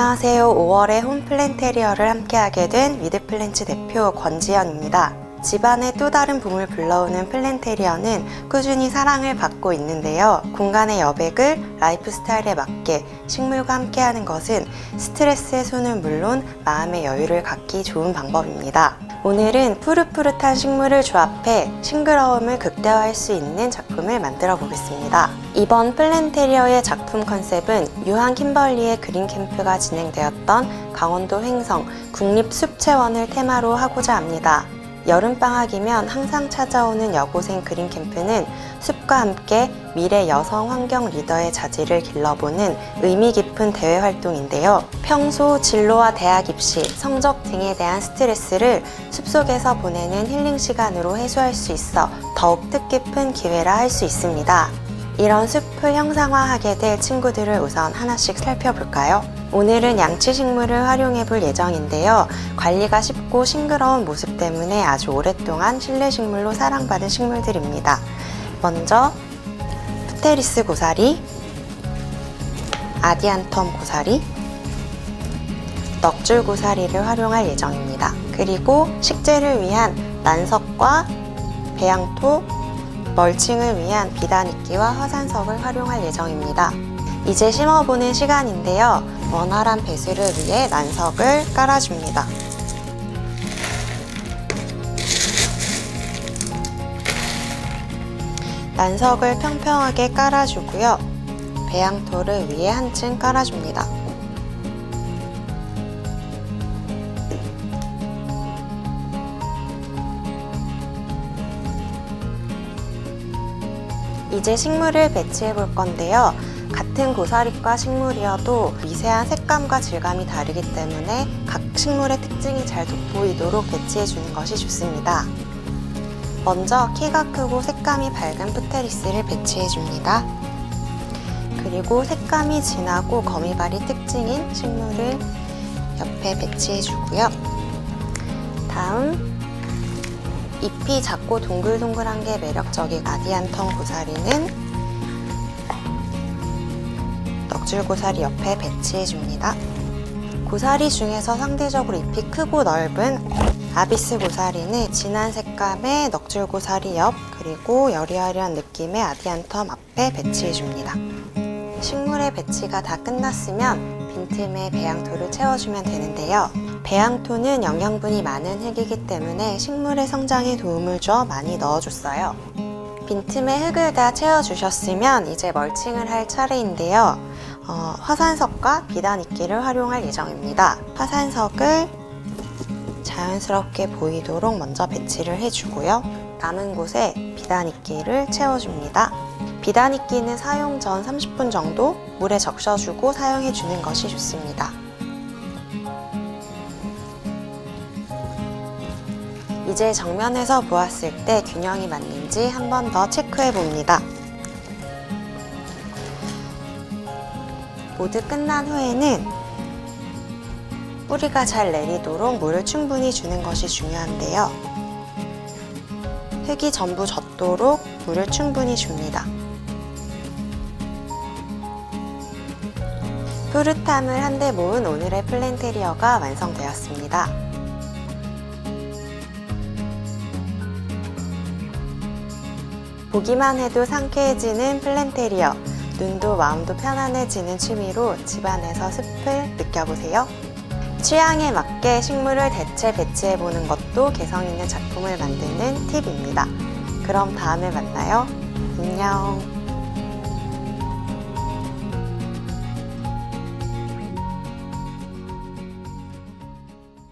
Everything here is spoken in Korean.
안녕하세요. 5월에 홈 플랜테리어를 함께하게 된 위드플랜츠 대표 권지연입니다. 집안의 또 다른 붐을 불러오는 플랜테리어는 꾸준히 사랑을 받고 있는데요. 공간의 여백을 라이프 스타일에 맞게 식물과 함께하는 것은 스트레스 해소는 물론 마음의 여유를 갖기 좋은 방법입니다. 오늘은 푸릇푸릇한 식물을 조합해 싱그러움을 극대화할 수 있는 작품을 만들어 보겠습니다. 이번 플랜테리어의 작품 컨셉은 유한 킴벌리의 그린 캠프가 진행되었던 강원도 횡성 국립숲체원을 테마로 하고자 합니다. 여름방학이면 항상 찾아오는 여고생 그린 캠프는 숲과 함께 미래 여성 환경 리더의 자질을 길러보는 의미 깊은 대회 활동인데요. 평소 진로와 대학 입시, 성적 등에 대한 스트레스를 숲속에서 보내는 힐링 시간으로 해소할 수 있어 더욱 뜻깊은 기회라 할 수 있습니다. 이런 숲을 형상화하게 될 친구들을 우선 하나씩 살펴볼까요? 오늘은 양치 식물을 활용해 볼 예정인데요. 관리가 쉽고 싱그러운 모습 때문에 아주 오랫동안 실내 식물로 사랑받은 식물들입니다. 먼저 프테리스 고사리, 아디안텀 고사리, 넉줄 고사리를 활용할 예정입니다. 그리고 식재를 위한 난석과 배양토, 멀칭을 위한 비단이끼와 화산석을 활용할 예정입니다. 이제 심어보는 시간인데요. 원활한 배수를 위해 난석을 깔아줍니다. 난석을 평평하게 깔아주고요. 배양토를 위에 한층 깔아줍니다. 이제 식물을 배치해 볼 건데요. 같은 고사리과 식물이어도 미세한 색감과 질감이 다르기 때문에 각 식물의 특징이 잘 돋보이도록 배치해 주는 것이 좋습니다. 먼저 키가 크고 색감이 밝은 프테리스를 배치해 줍니다. 그리고 색감이 진하고 거미발이 특징인 식물을 옆에 배치해 주고요. 다음 잎이 작고 동글동글한 게 매력적인 아디안텀 고사리는 넉줄 고사리 옆에 배치해 줍니다. 고사리 중에서 상대적으로 잎이 크고 넓은 아비스 고사리는 진한 색감의 넉줄 고사리 옆 그리고 여리여리한 느낌의 아디안텀 앞에 배치해 줍니다. 식물의 배치가 다 끝났으면 빈틈에 배양토를 채워주면 되는데요. 배양토는 영양분이 많은 흙이기 때문에 식물의 성장에 도움을 줘 많이 넣어줬어요. 빈틈에 흙을 다 채워주셨으면 이제 멀칭을 할 차례인데요. 어, 화산석과 비단이끼를 활용할 예정입니다. 화산석을 자연스럽게 보이도록 먼저 배치를 해주고요. 남은 곳에 비단이끼를 채워줍니다. 비단이끼는 사용 전 30분 정도 물에 적셔주고 사용해주는 것이 좋습니다. 이제 정면에서 보았을 때 균형이 맞는지 한 번 더 체크해 봅니다. 모두 끝난 후에는 뿌리가 잘 내리도록 물을 충분히 주는 것이 중요한데요. 흙이 전부 젖도록 물을 충분히 줍니다. 푸릇함을 한데 모은 오늘의 플랜테리어가 완성되었습니다. 보기만 해도 상쾌해지는 플랜테리어. 눈도 마음도 편안해지는 취미로 집안에서 숲을 느껴보세요. 취향에 맞게 식물을 대체 배치해보는 것도 개성 있는 작품을 만드는 팁입니다. 그럼 다음에 만나요. 안녕.